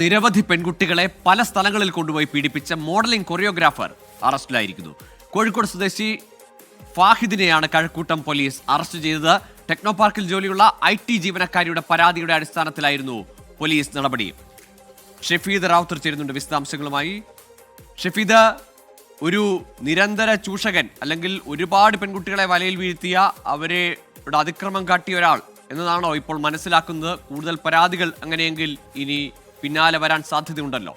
നിരവധി പെൺകുട്ടികളെ പല സ്ഥലങ്ങളിൽ കൊണ്ടുപോയി പീഡിപ്പിച്ച മോഡലിംഗ് കൊറിയോഗ്രാഫർ അറസ്റ്റിലായിരിക്കുന്നു. കോഴിക്കോട് സ്വദേശി ഫാഹിദിനെയാണ് കഴക്കൂട്ടം പോലീസ് അറസ്റ്റ് ചെയ്തത്. ടെക്നോ പാർക്കിൽ ജോലിയുള്ള ഐ ടി ജീവനക്കാരിയുടെ പരാതിയുടെ അടിസ്ഥാനത്തിലായിരുന്നു പോലീസ് നടപടി. ഷെഫീദ് റാവുത്തർ ചേരുന്നുണ്ട്. വിശദാംശങ്ങളുമായി ഷെഫീദ് ഒരു നിരന്തര ചൂഷകൻ അല്ലെങ്കിൽ ഒരുപാട് പെൺകുട്ടികളെ വലയിൽ വീഴ്ത്തിയ അവരെ അതിക്രമം കാട്ടിയ ഒരാൾ എന്നതാണോ ഇപ്പോൾ മനസ്സിലാക്കുന്നത്? കൂടുതൽ പരാതികൾ അങ്ങനെയെങ്കിൽ ഇനി പിന്നാലെ വരാൻ സാധ്യതയുണ്ടല്ലോ.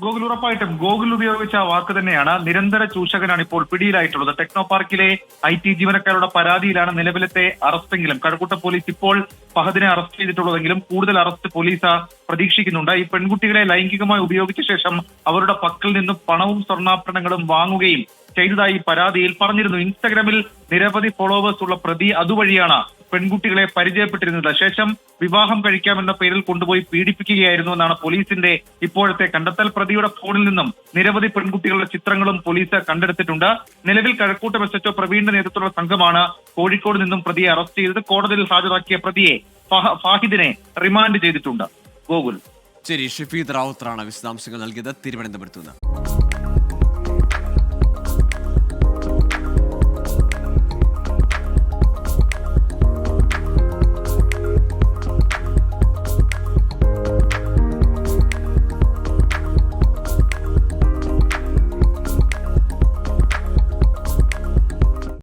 ഗൂഗിൾ ഉറപ്പായിട്ടും ഗൂഗിൾ ഉപയോഗിച്ച വാക്ക് തന്നെയാണ് നിരന്തര ചൂഷകനാണ് ഇപ്പോൾ പിടിയിലായിട്ടുള്ളത്. ടെക്നോ പാർക്കിലെ ഐ ടി ജീവനക്കാരുടെ പരാതിയിലാണ് നിലവിലത്തെ അറസ്റ്റെങ്കിലും കഴക്കൂട്ട പോലീസ് ഇപ്പോൾ ഫഹദിനെ അറസ്റ്റ് ചെയ്തിട്ടുള്ളതെങ്കിലും കൂടുതൽ അറസ്റ്റ് പോലീസ് പ്രതീക്ഷിക്കുന്നുണ്ട്. ഈ പെൺകുട്ടികളെ ലൈംഗികമായി ഉപയോഗിച്ച ശേഷം അവരുടെ പക്കൽ നിന്നും പണവും സ്വർണാഭരണങ്ങളും വാങ്ങുകയും ചെയ്തതായി പരാതിയിൽ പറഞ്ഞിരുന്നു. ഇൻസ്റ്റഗ്രാമിൽ നിരവധി ഫോളോവേഴ്സ് ഉള്ള പ്രതി അതുവഴിയാണ് പെൺകുട്ടികളെ പരിചയപ്പെട്ടിരുന്നത്. ശേഷം വിവാഹം കഴിക്കാമെന്ന പേരിൽ കൊണ്ടുപോയി പീഡിപ്പിക്കുകയായിരുന്നു എന്നാണ് പോലീസിന്റെ ഇപ്പോഴത്തെ കണ്ടെത്തൽ പ്രതിയുടെ ഫോണിൽ നിന്നും. നിരവധി പെൺകുട്ടികളുടെ ചിത്രങ്ങളും പോലീസ് കണ്ടെടുത്തിട്ടുണ്ട്. നിലവിൽ കഴക്കൂട്ടം എസ് എച്ച്ഒ പ്രവീണിന്റെ നേതൃത്വത്തിലുള്ള സംഘമാണ് കോഴിക്കോട് നിന്നും പ്രതിയെ അറസ്റ്റ് ചെയ്തത്. കോടതിയിൽ ഹാജരാക്കിയ പ്രതിയെ ഫാഹിദിനെ റിമാൻഡ് ചെയ്തിട്ടുണ്ട്. ഗോകുൽ. ശരി ഷിഫീദ് റാവുത്തറാണ് വിശദാംശങ്ങൾ നൽകിയത്. തിരുവനന്തപുരത്ത് നിന്ന്